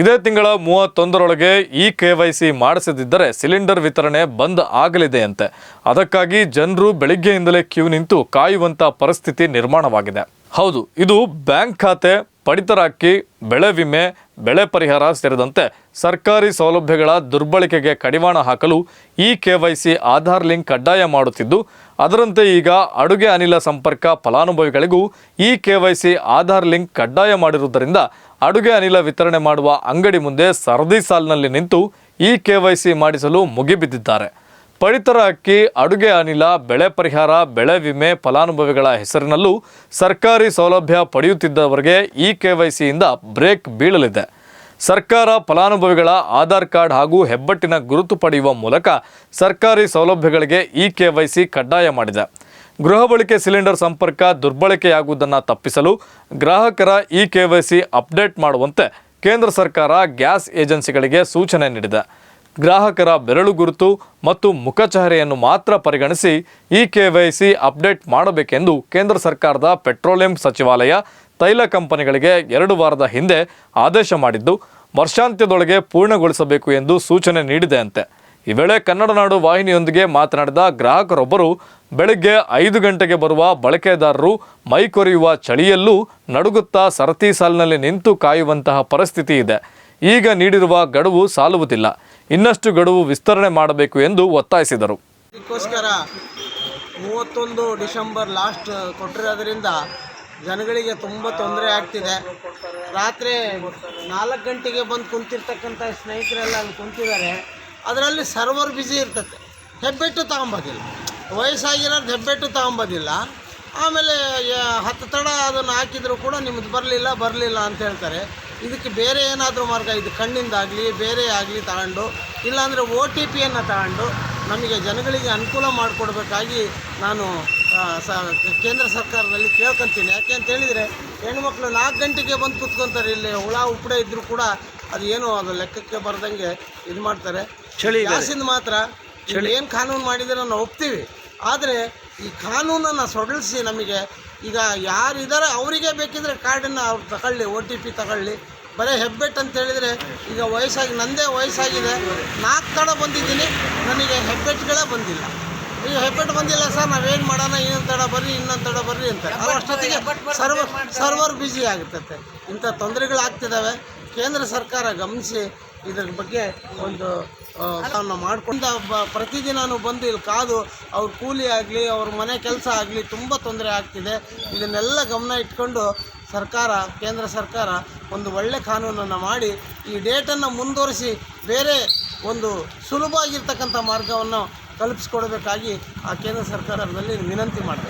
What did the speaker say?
ಇದೇ ತಿಂಗಳ ಮೂವತ್ತೊಂದರೊಳಗೆ ಇ ಕೆ ವೈ ಸಿ ಮಾಡಿಸದಿದ್ದರೆ ಸಿಲಿಂಡರ್ ವಿತರಣೆ ಬಂದ್ ಆಗಲಿದೆಯಂತೆ ಅದಕ್ಕಾಗಿ ಜನರು ಬೆಳಿಗ್ಗೆಯಿಂದಲೇ ಕ್ಯೂ ನಿಂತು ಕಾಯುವಂಥ ಪರಿಸ್ಥಿತಿ ನಿರ್ಮಾಣವಾಗಿದೆ. ಹೌದು, ಇದು ಬ್ಯಾಂಕ್ ಖಾತೆ ಪಡಿತರ ಅಕ್ಕಿ ಬೆಳೆ ವಿಮೆ, ಬೆಳೆ ಪರಿಹಾರ ಸೇರಿದಂತೆ ಸರ್ಕಾರಿ ಸೌಲಭ್ಯಗಳ ದುರ್ಬಳಕೆಗೆ ಕಡಿವಾಣ ಹಾಕಲು e K Y C Aadhaar link ಕಡ್ಡಾಯ ಮಾಡುತ್ತಿದ್ದು, ಅದರಂತೆ ಈಗ ಅಡುಗೆ ಅನಿಲ ಸಂಪರ್ಕ ಫಲಾನುಭವಿಗಳಿಗೂ e K Y C Aadhaar link ಕಡ್ಡಾಯ ಮಾಡಿರುವುದರಿಂದ ಅಡುಗೆ ಅನಿಲ ವಿತರಣೆ ಮಾಡುವ ಅಂಗಡಿ ಮುಂದೆ ಸರದಿ ಸಾಲಿನಲ್ಲಿ ನಿಂತು ಇ ಕೆ ವೈ ಸಿ ಮಾಡಿಸಲು ಮುಗಿಬಿದ್ದಿದ್ದಾರೆ. ಪಡಿತರ ಅಕ್ಕಿ, ಅಡುಗೆ ಅನಿಲ, ಬೆಳೆ ಪರಿಹಾರ, ಬೆಳೆ ವಿಮೆ, ಫಲಾನುಭವಿಗಳ ಹೆಸರಿನಲ್ಲೂ ಸರ್ಕಾರಿ ಸೌಲಭ್ಯ ಪಡೆಯುತ್ತಿದ್ದವರಿಗೆ ಇ ಕೆ ವೈ ಸಿಯಿಂದ ಬ್ರೇಕ್ ಬೀಳಲಿದೆ. ಸರ್ಕಾರ ಫಲಾನುಭವಿಗಳ ಆಧಾರ್ ಕಾರ್ಡ್ ಹಾಗೂ ಹೆಬ್ಬಟ್ಟಿನ ಗುರುತು ಪಡೆಯುವ ಮೂಲಕ ಸರ್ಕಾರಿ ಸೌಲಭ್ಯಗಳಿಗೆ ಇ ಕೆ ವೈ ಸಿ ಕಡ್ಡಾಯ ಮಾಡಿದೆ. ಗೃಹ ಬಳಕೆ ಸಿಲಿಂಡರ್ ಸಂಪರ್ಕ ದುರ್ಬಳಕೆಯಾಗುವುದನ್ನು ತಪ್ಪಿಸಲು ಗ್ರಾಹಕರ e K Y C update ಮಾಡುವಂತೆ ಕೇಂದ್ರ ಸರ್ಕಾರ ಗ್ಯಾಸ್ ಏಜೆನ್ಸಿಗಳಿಗೆ ಸೂಚನೆ ನೀಡಿದೆ. ಗ್ರಾಹಕರ ಬೆರಳು ಗುರುತು ಮತ್ತು ಮುಖಚಹರೆಯನ್ನು ಮಾತ್ರ ಪರಿಗಣಿಸಿ e K Y C update ಮಾಡಬೇಕೆಂದು ಕೇಂದ್ರ ಸರ್ಕಾರದ ಪೆಟ್ರೋಲಿಯಂ ಸಚಿವಾಲಯ ತೈಲ ಕಂಪನಿಗಳಿಗೆ ಎರಡು ವಾರದ ಹಿಂದೆ ಆದೇಶ ಮಾಡಿದ್ದು, ವರ್ಷಾಂತ್ಯದೊಳಗೆ ಪೂರ್ಣಗೊಳಿಸಬೇಕು ಎಂದು ಸೂಚನೆ ನೀಡಿದೆ ಅಂತೆ. ಈ ವೇಳೆ ಕನ್ನಡ ನಾಡು ವಾಹಿನಿಯೊಂದಿಗೆ ಮಾತನಾಡಿದ ಗ್ರಾಹಕರೊಬ್ಬರು, ಬೆಳಗ್ಗೆ ಐದು ಗಂಟೆಗೆ ಬರುವ ಬಳಕೆದಾರರು ಮೈ ಕೊರೆಯುವ ಚಳಿಯಲ್ಲೂ ನಡುಗುತ್ತಾ ಸರತಿ ಸಾಲಿನಲ್ಲಿ ನಿಂತು ಕಾಯುವಂತಹ ಪರಿಸ್ಥಿತಿ ಇದೆ. ಈಗ ನೀಡಿರುವ ಗಡುವು ಸಾಲುವುದಿಲ್ಲ. ಇನ್ನಷ್ಟು ಗಡುವು ವಿಸ್ತರಣೆ ಮಾಡಬೇಕು ಎಂದು ಒತ್ತಾಯಿಸಿದರು. ಅದಕ್ಕೋಸ್ಕರ ಮೂವತ್ತೊಂದು ಡಿಸೆಂಬರ್ ಲಾಸ್ಟ್ ಕೊಟ್ಟಿರೋದ್ರಿಂದ ಜನಗಳಿಗೆ ತುಂಬ ತೊಂದರೆ ಆಗ್ತಿದೆ. ರಾತ್ರಿ ನಾಲ್ಕು ಗಂಟೆಗೆ ಬಂದು ಕುಂತಿರ್ತಕ್ಕಂಥ ಸ್ನೇಹಿತರೆಲ್ಲ ಅಲ್ಲಿ ಕುಂತಿದ್ದಾರೆ. ಅದರಲ್ಲಿ ಸರ್ವರ್ ಬ್ಯುಸಿ ಇರ್ತದೆ. ಹೆಬ್ಬೆಟ್ಟು ತಗೊಂಬೋದಿಲ್ಲ. ವಯಸ್ಸಾಗಿರೋದು ಹೆಬ್ಬೆಟ್ಟು ತಗೊಂಬೋದಿಲ್ಲ. ಆಮೇಲೆ ಹತ್ತು ತಡ ಅದನ್ನು ಹಾಕಿದರೂ ಕೂಡ ನಿಮ್ಮದು ಬರಲಿಲ್ಲ ಬರಲಿಲ್ಲ ಅಂತ ಹೇಳ್ತಾರೆ. ಇದಕ್ಕೆ ಬೇರೆ ಏನಾದರೂ ಮಾರ್ಗ, ಇದು ಕಣ್ಣಿಂದಾಗಲಿ, ಬೇರೆ ಆಗಲಿ ತಗೊಂಡು, ಇಲ್ಲಾಂದರೆ ಓ ಟಿ ಪಿಯನ್ನು ತಗೊಂಡು ನಮಗೆ ಜನಗಳಿಗೆ ಅನುಕೂಲ ಮಾಡಿಕೊಡ್ಬೇಕಾಗಿ ನಾನು ಸ, ಕೇಂದ್ರ ಸರ್ಕಾರದಲ್ಲಿ ಕೇಳ್ಕೊತೀನಿ. ಯಾಕೆ ಅಂತ ಹೇಳಿದರೆ ಹೆಣ್ಮಕ್ಳು ನಾಲ್ಕು ಗಂಟೆಗೆ ಬಂದು ಕುತ್ಕೊತಾರೆ. ಇಲ್ಲಿ ಹುಳ, ಉಪ್ಪಡೆ ಇದ್ದರೂ ಕೂಡ ಅದು ಏನು ಅದು ಲೆಕ್ಕಕ್ಕೆ ಬರ್ದಂಗೆ ಇದು ಮಾಡ್ತಾರೆ. ಚಳಿ ಗ್ಯಾಸಿಂದ ಮಾತ್ರ ಏನು ಕಾನೂನು ಮಾಡಿದರೆ ನಾವು ಒಪ್ತೀವಿ. ಆದರೆ ಈ ಕಾನೂನನ್ನು ಸೊಡಲಿಸಿ ನಮಗೆ ಈಗ ಯಾರಿದ್ದಾರೆ ಅವರಿಗೆ ಬೇಕಿದ್ರೆ ಕಾರ್ಡನ್ನು ಅವ್ರು ತಗೊಳ್ಳಿ ಒ ಟಿ ಪಿ ತಗೊಳ್ಳಿ. ಬರೀ ಹೆಬ್ಬೆಟ್ ಅಂತ ಹೇಳಿದರೆ ಈಗ ವಯಸ್ಸಾಗಿ ನಂದೇ ವಯಸ್ಸಾಗಿದೆ. ನಾಲ್ಕು ತಡ ಬಂದಿದ್ದೀನಿ ನನಗೆ ಹೆಬ್ಬೆಟ್ಗಳೇ ಬಂದಿಲ್ಲ. ಈಗ ಹೆಬ್ಬೆಟ್ ಬಂದಿಲ್ಲ ಸರ್ ನಾವೇನು ಮಾಡೋಣ ಇನ್ನೊಂದು ತಡ ಬರ್ರಿ ಇನ್ನೊಂದು ತಡ ಬರ್ರಿ ಅಂತ. ಅಷ್ಟೊತ್ತಿಗೆ ಸರ್ವರ್ ಸರ್ವರ್ ಬ್ಯುಸಿ ಆಗುತ್ತಂತೆ. ಇಂಥ ತೊಂದರೆಗಳಾಗ್ತಿದ್ದಾವೆ ಕೇಂದ್ರ ಸರ್ಕಾರ ಗಮನಿಸಿ ಇದ್ರ ಬಗ್ಗೆ ಒಂದು ನಾವು ಮಾಡ್ಕೊಂಡು ಪ್ರತಿದಿನನೂ ಬಂದು ಇಲ್ಲಿ ಕಾದು ಅವ್ರ ಕೂಲಿ ಆಗಲಿ, ಅವ್ರ ಮನೆ ಕೆಲಸ ಆಗಲಿ ತುಂಬ ತೊಂದರೆ ಆಗ್ತಿದೆ. ಇದನ್ನೆಲ್ಲ ಗಮನ ಇಟ್ಕೊಂಡು ಸರ್ಕಾರ, ಕೇಂದ್ರ ಸರ್ಕಾರ ಒಂದು ಒಳ್ಳೆ ಕಾನೂನನ್ನು ಮಾಡಿ ಈ ಡೇಟನ್ನು ಮುಂದುವರಿಸಿ ಬೇರೆ ಒಂದು ಸುಲಭ ಆಗಿರ್ತಕ್ಕಂಥ ಮಾರ್ಗವನ್ನು ಕಲ್ಪಿಸ್ಕೊಡ್ಬೇಕಾಗಿ ಆ ಕೇಂದ್ರ ಸರ್ಕಾರದಲ್ಲಿ ವಿನಂತಿ ಮಾಡ್ತಾರೆ